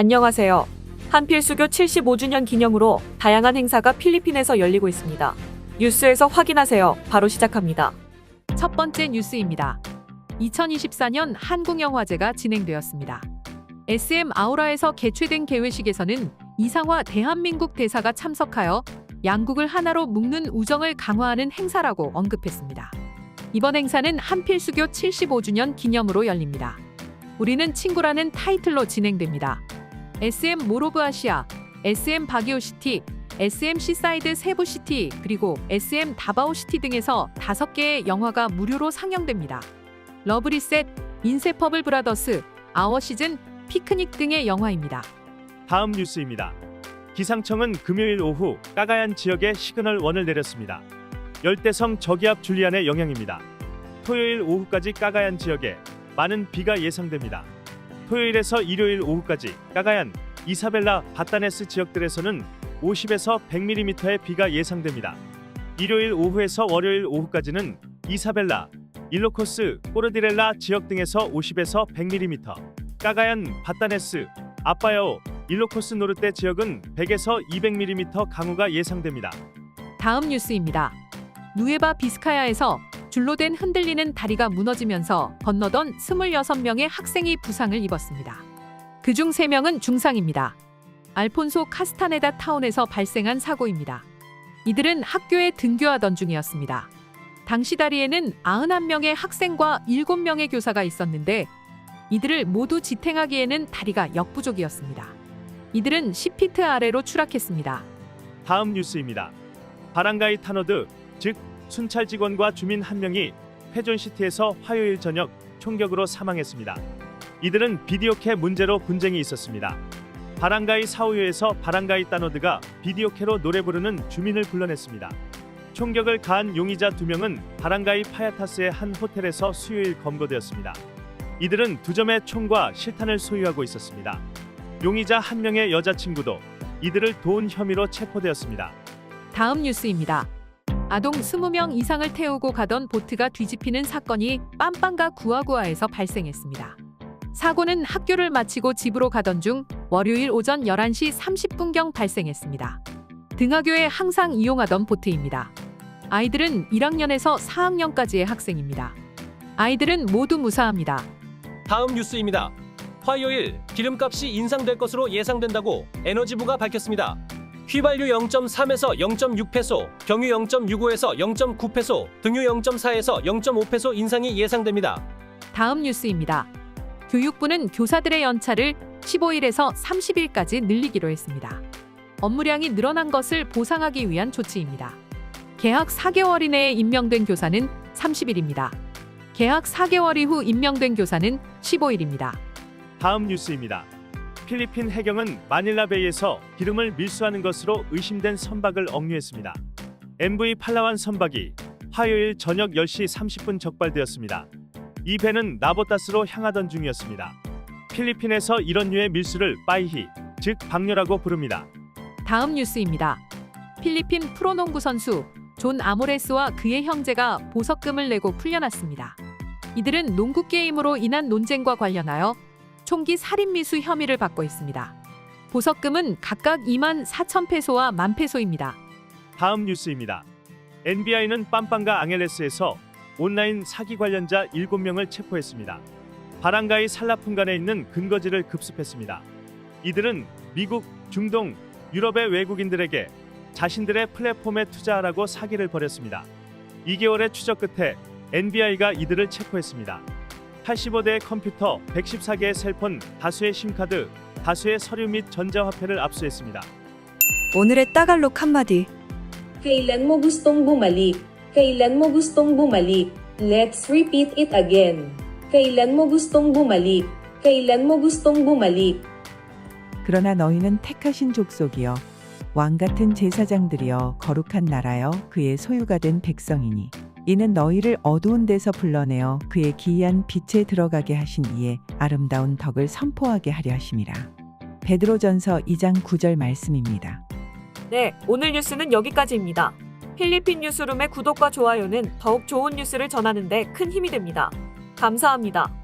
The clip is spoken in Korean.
안녕하세요. 한필 수교 75주년 기념으로 다양한 행사가 필리핀에서 열리고 있습니다. 뉴스에서 확인하세요. 바로 시작합니다. 첫 번째 뉴스입니다. 2024년 한국영화제가 진행되었습니다. SM 아우라에서 개최된 개회식에서는 이상화 대한민국 대사가 참석하여 양국을 하나로 묶는 우정을 강화하는 행사라고 언급했습니다. 이번 행사는 한필 수교 75주년 기념으로 열립니다. 우리는 친구라는 타이틀로 진행됩니다. SM 모로브 아시아, SM 바기오 시티, SM 시사이드 세부 시티 그리고 SM 다바오 시티 등에서 다섯 개의 영화가 무료로 상영됩니다. 러브리셋, 인세퍼블 브라더스, 아워 시즌, 피크닉 등의 영화입니다. 다음 뉴스입니다. 기상청은 금요일 오후 까가얀 지역에 시그널 원을 내렸습니다. 열대성 저기압 줄리안의 영향입니다. 토요일 오후까지 까가얀 지역에 많은 비가 예상됩니다. 토요일에서 일요일 오후까지 까가얀, 이사벨라, 바타네스 지역들에서는 50에서 100mm의 비가 예상됩니다. 일요일 오후에서 월요일 오후까지는 이사벨라, 일로코스, 꼬르디렐라 지역 등에서 50에서 100mm, 까가얀, 바타네스, 아빠야오, 일로코스 노르테 지역은 100에서 200mm 강우가 예상됩니다. 다음 뉴스입니다. 누에바 비스카야에서 줄로 된 흔들리는 다리가 무너지면서 건너던 26명의 학생이 부상을 입었습니다. 그중 3명은 중상입니다. 알폰소 카스타네다 타운에서 발생한 사고입니다. 이들은 학교에 등교하던 중이었습니다. 당시 다리에는 91명의 학생과 7명의 교사가 있었는데 이들을 모두 지탱하기에는 다리가 역부족이었습니다. 이들은 10피트 아래로 추락했습니다. 다음 뉴스입니다. 바랑가이 타노드, 즉 순찰 직원과 주민 한 명이 회존시티에서 화요일 저녁 총격으로 사망했습니다. 이들은 비디오캐 문제로 분쟁이 있었습니다. 바랑가이 사우유에서 바랑가이 따노드가 비디오캐로 노래 부르는 주민을 불러냈습니다. 총격을 가한 용의자 두 명은 바랑가이 파야타스의 한 호텔에서 수요일 검거되었습니다. 이들은 두 점의 총과 실탄을 소유하고 있었습니다. 용의자 한 명의 여자친구도 이들을 도운 혐의로 체포되었습니다. 다음 뉴스입니다. 아동 20명 이상을 태우고 가던 보트가 뒤집히는 사건이 빰빵가 구아구아에서 발생했습니다. 사고는 학교를 마치고 집으로 가던 중 월요일 오전 11시 30분경 발생했습니다. 등하교에 항상 이용하던 보트입니다. 아이들은 1학년에서 4학년까지의 학생입니다. 아이들은 모두 무사합니다. 다음 뉴스입니다. 화요일 기름값이 인상될 것으로 예상된다고 에너지부가 밝혔습니다. 휘발유 0.3에서 0.6페소, 경유 0.65에서 0.9페소, 등유 0.4에서 0.5페소 인상이 예상됩니다. 다음 뉴스입니다. 교육부는 교사들의 연차를 15일에서 30일까지 늘리기로 했습니다. 업무량이 늘어난 것을 보상하기 위한 조치입니다. 계약 4개월 이내에 임명된 교사는 30일입니다. 계약 4개월 이후 임명된 교사는 15일입니다. 다음 뉴스입니다. 필리핀 해경은 마닐라 베이에서 기름을 밀수하는 것으로 의심된 선박을 억류했습니다. MV 팔라완 선박이 화요일 저녁 10시 30분 적발되었습니다. 이 배는 나보타스로 향하던 중이었습니다. 필리핀에서 이런 류의 밀수를 빠이히, 즉 박녀라고 부릅니다. 다음 뉴스입니다. 필리핀 프로농구 선수 존 아모레스와 그의 형제가 보석금을 내고 풀려났습니다. 이들은 농구 게임으로 인한 논쟁과 관련하여 총기 살인 미수 혐의를 받고 있습니다. 보석금은 각각 2만 4천 페소와 만 페소입니다. 다음 뉴스입니다. NBI는 빰빵가 앙헬레스에서 온라인 사기 관련자 7명을 체포했습니다. 바랑가이 살라푼간에 있는 근거지를 급습했습니다. 이들은 미국, 중동, 유럽의 외국인들에게 자신들의 플랫폼에 투자하라고 사기를 벌였습니다. 2개월의 추적 끝에 NBI가 이들을 체포했습니다. 85대의 컴퓨터, 114개의 셀폰, 다수의 심카드, 다수의 서류 및 전자화폐를 압수했습니다. 오늘의 따갈록 한마디. Kailan mo gustong bumalik? Kailan mo gustong bumalik? Let's repeat it again. Kailan mo gustong bumalik? Kailan mo gustong bumalik? 그러나 너희는 택하신 족속이여 왕 같은 제사장들이여 거룩한 나라여 그의 소유가 된 백성이니 이는 너희를 어두운 데서 불러내어 그의 기이한 빛에 들어가게 하신 이에 아름다운 덕을 선포하게 하려 하심이라. 베드로전서 2장 9절 말씀입니다. 네, 오늘 뉴스는 여기까지입니다. 필리핀 뉴스룸의 구독과 좋아요는 더욱 좋은 뉴스를 전하는데 큰 힘이 됩니다. 감사합니다.